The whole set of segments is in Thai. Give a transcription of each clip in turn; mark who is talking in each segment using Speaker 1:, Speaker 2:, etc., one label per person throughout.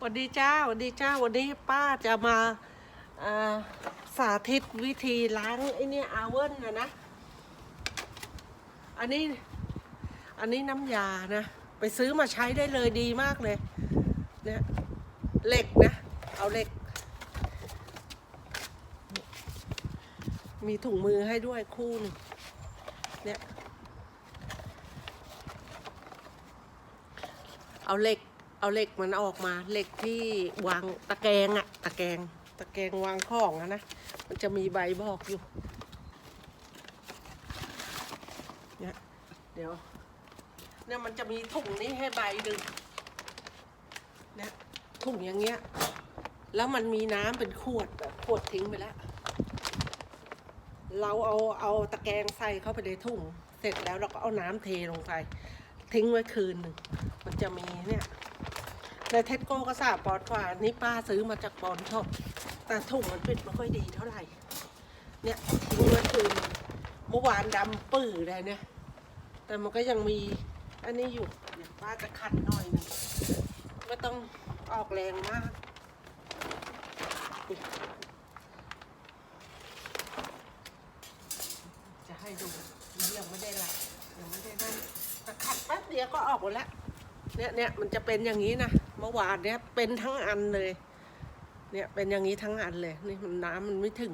Speaker 1: สวัสดีเจ้าสวัสดีเจ้าวันนี้ป้าจะมาาสาธิตวิธีล้างไอ้เนี่ยอาเวิลนะนะ อันนี้อันนี้น้ำยานะ ไปซื้อมาใช้ได้เลยดีมากเลยเนี่ยเหล็กนะ เอาเหล็ก มีถุงมือให้ด้วยคู่หนึงเนี่ยเอาเหล็ก เอาเหล็กมันออกมาเหล็กที่วางตะแกรงอะตะแกรงตะแกรงวางของอะนะมันจะมีใบบอกอยู่เนี่ยเดี๋ยวเนี่ยมันจะมีถุงนี้ให้ใบหนึ่งเนี่ยถุงอย่างเงี้ย แล้วมันมีน้ำเป็นขวดแบบขวดทิ้งไปแล้ว เราเอาเอาตะแกรงใส่เข้าไปในถุงเสร็จแล้วเราก็เอาน้ำเทลงไป ทิ้งไว้คืนหนึ่งมันจะมีเนี่ย ในเทสโก้ก็สาปอนด์กว่านี่ป้าซื้อมาจากปอนช็อบแต่ถุงมันปิดไม่ค่อยดีเท่าไหร่ เนี่ยทิ้งไว้คืนเมื่อวานดำปื้อเลยเนี่ย แต่มันก็ยังมีอันนี้อยู่เดี๋ยวป้าจะขัดหน่อยนึงไม่ต้องออกแรงมากจะให้ดูยังไม่ได้ละยังไม่ได้นั่นแต่ขัดแป๊บเดียวก็ออกหมดแล้วเนี่ยเนี่ยมันจะเป็นอย่างนี้นะ เมื่อวานเนี่ยเป็นทั้งอันเลย เนี่ยเป็นอย่างนี้ทั้งอันเลย นี่มันน้ำมันไม่ถึง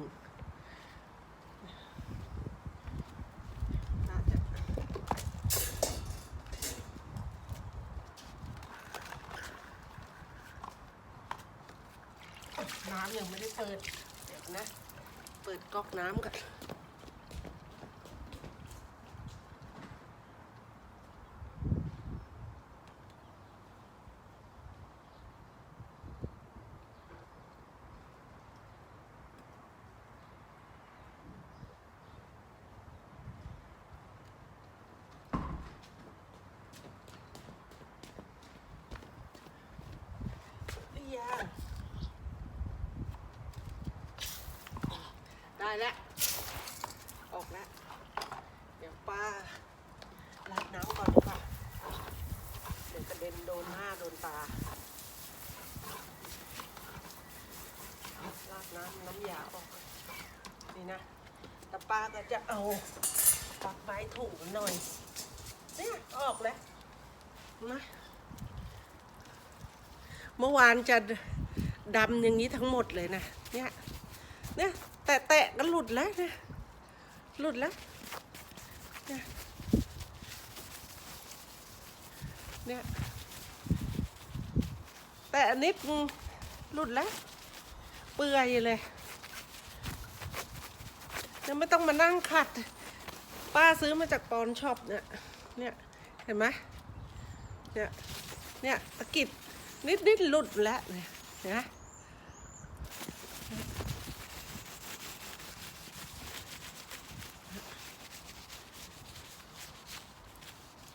Speaker 1: น้ำยังไม่ได้เปิด เดี๋ยวนะ เปิดก๊อกน้ำก่อน ยาได้ แล้ว ออกแล้ว เดี๋ยวป้าล้างน้ำก่อนดีกว่าเดี๋ยวกระเด็นโดนหน้าโดนตาลาดน้ำน้ำยาออกนนี่นะแต่ป้าก็จะเอาปักไม้ถูหน่อย เนี่ย ออกแล้วนะเมื่อวานจะดำอย่างนี้ทั้งหมดเลยนะ เนี่ย เนี่ย แตะแตะๆก็หลุดแล้วเนี่ยหลุดแล้วเนี่ยแต่อันนิดหลุดแล้ว เปื่อยเลยยังไม่ต้องมานั่งขัด ป้าซื้อมาจากปอนช็อปเนี่ย เนี่ย เห็นไหมเนี่ย เนี่ยตะกิดนิดนิดหลุดแล้วเนี่ยนะ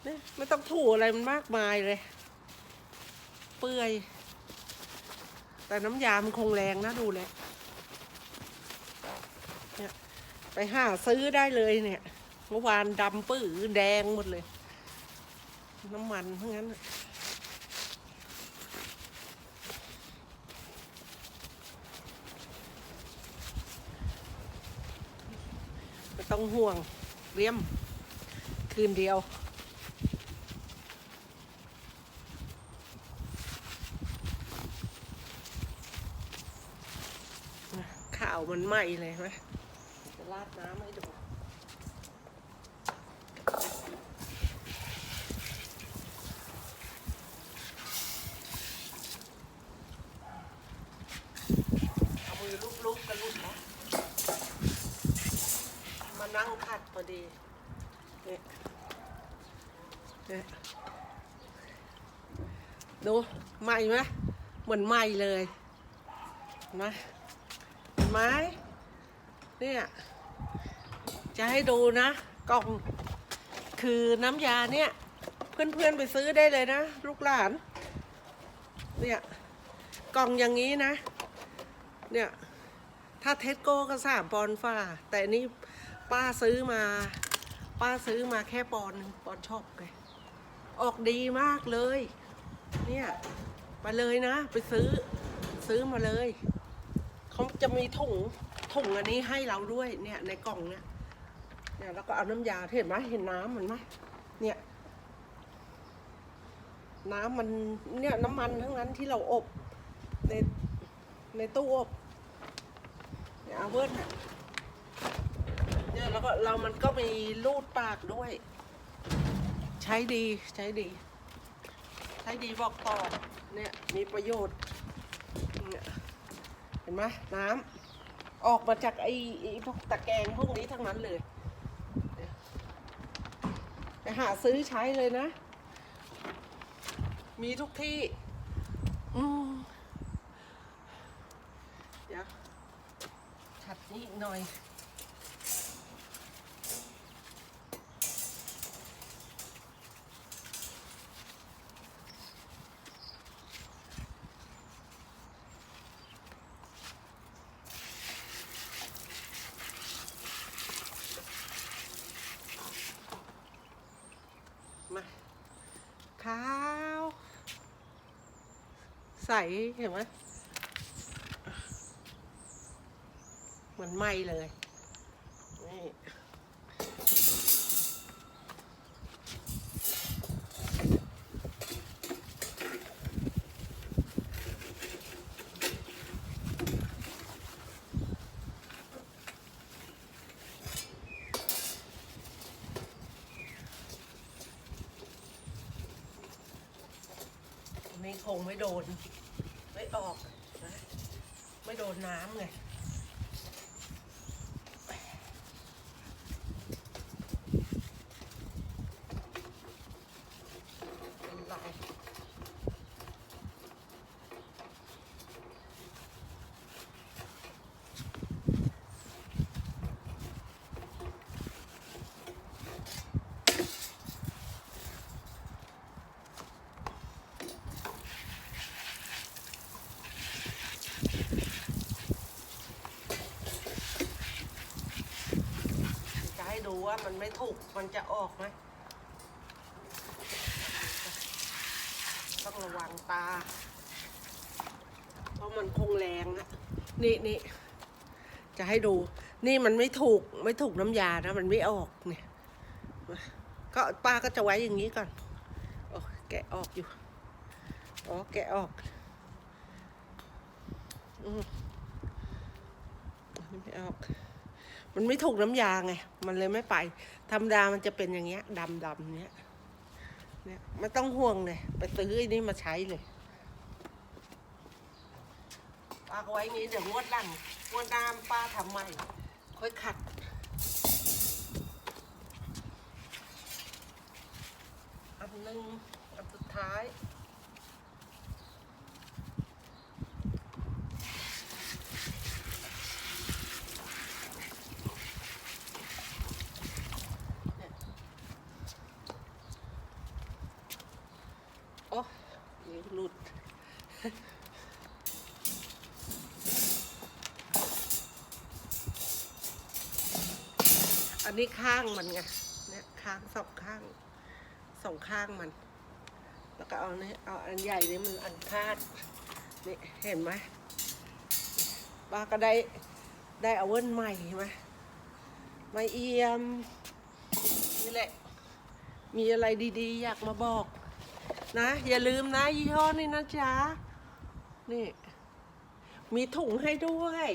Speaker 1: เนี่ย ไม่ต้องถูอะไรมันมากมายเลย เปื่อย แต่น้ำยามันคงแรงนะดูแล้วเนี่ยไปหาซื้อได้เลยเนี่ย เมื่อวานดำปื้อแดงหมดเลย น้ำมันทั้งนั้นไม่ต้องห่วงเรียมคืนเดียว ข่าว มันไหม้เลยไหมจะราดน้ำให้ดูเอามือลูบๆกันลุดนะมานั่งขัดพอดีเนี่ยเนี่ยดูใหม่ไหมเหมือนใหม่เลยเห็นะเห็น ไหมเนี่ยจะให้ดูนะ กล่องคือน้ำยาเนี่ย เพื่อนๆไปซื้อได้เลยนะ ลูกหลาน เนี่ยกล่องอย่างนี้นะ เนี่ย ถ้าเทสโก้ก็สามปอนฝ่าแต่นี่ป้าซื้อมา ป้าซื้อมาแค่ปอนหนึ่งปอนชอบไงออกดีมากเลย เนี่ยไปเลยนะ ไปซื้อซื้อมาเลย เขาจะมีถุงถุงอันนี้ให้เราด้วยเนี่ยในกล่องเนี่ยเนี่ยแล้วก็เอาน้ำยาเห็นไหมเห็นน้ำมันไหมเนี่ย น้ำมันเนี่ยน้ำมันทั้งนั้นที่เราอบในในตู้อบเนี่ยเอาเวิร์ดน่ะเนี่ยแล้วก็เรามันก็มีรูดปากด้วย ใช้ดีใช้ดี ใช้ดีบอกต่อเนี่ยมีประโยชน์เนี่ย ห็นไหมน้ำออกมาจากไอ้พวกตะแกรงพวกนี้ทั้งนั้นเลยไปหาซื้อใช้เลยนะ มีทุกที่อืมเดี๋ยวขัดนี้หน่อย มาขาว ใสเห็นไหมเหมือนไหมเลย นี่ นี่คงไม่โดน ไม่ออกนะ ไม่โดนน้ำไง ดูว่ามันไม่ถูกมันจะออกไหมต้องระวังตา เพราะมันคงแรงอะนี่นี่จะให้ดู นี่มันไม่ถูกไม่ถูกน้ำยานะ มันไม่ออกเนี่ย ก็ป้าก็จะไว้อย่างนี้ก่อนโอ้แกะออกอยู่อ๋อแกะออกอืมอันนี้ไม่ออก มันไม่ถูกน้ำยาไง มันเลยไม่ไป ธรรมดามันจะเป็นอย่างเงี้ยดำดำเนี้ย เนี่ยไม่ต้องห่วงเลย ไปซื้อไอ้นี่มาใช้เลยป้าก็ไว้อย่างงี้เดี๋ยวงวดหลังงวดน้าป้าทำใหม่ ค่อยขัดอันหนึ่งอันสุดท้าย โอุ้ดอันนี้ข้างมันไง เนี่ยข้างสองข้างสองข้างมัน แล้วก็เอาเนี่ยเอาอันใหญ่นี่มันอันคาด นี่เห็นไหมป้าก็ได้ได้เอาเวิร์นใหม่เห็นไหมไม่เอี่ยม นี่แหละ มีอะไรดีๆ อยากมาบอก นะ อย่าลืมนะยี่ห้อนี้นะจ๊ะ นี่ มีถุงให้ด้วย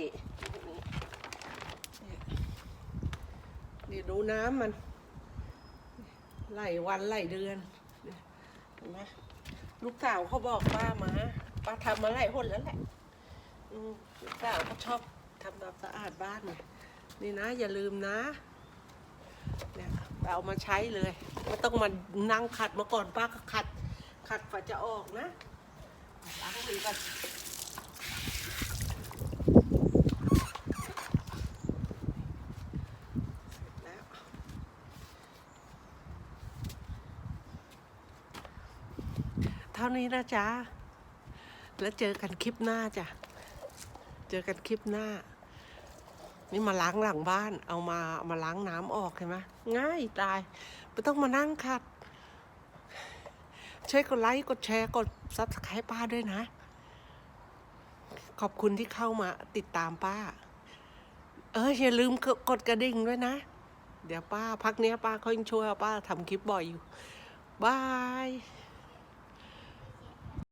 Speaker 1: นี่ดูน้ำมัน ไหลวันไหลเดือนเห็นไหมลูกสาวเขาบอกป้ามาป้าทำมาหลายหนแล้วแหละลูกสาวเขาชอบทำความสะอาดบ้านเนี่ยนี่นะ อย่าลืมนะเนี่ยเอามาใช้เลยไม่ต้องมานั่งขัดมาก่อนป้าก็ขัด ขัดฝาจะออกนะล้างมือกันเสร็จแล้วเท่านี้นะจ๊ะ แล้วเจอกันคลิปหน้าจ้ะ เจอกันคลิปหน้า นี่มาล้างหลังบ้าน เอามาเอามาล้างน้ำออกเห็นไหมง่ายตาย ไม่ต้องมานั่งขัด ช่วยกดไลค์กดแชร์กดซับสไครป์ป้าด้วยนะ ขอบคุณที่เข้ามาติดตามป้า เอออย่าลืมกดกดกระดิ่งด้วยนะ เดี๋ยวป้าพักเนี้ยป้าเขายังช่วยป้าทำคลิปบ่อยอยู่บาย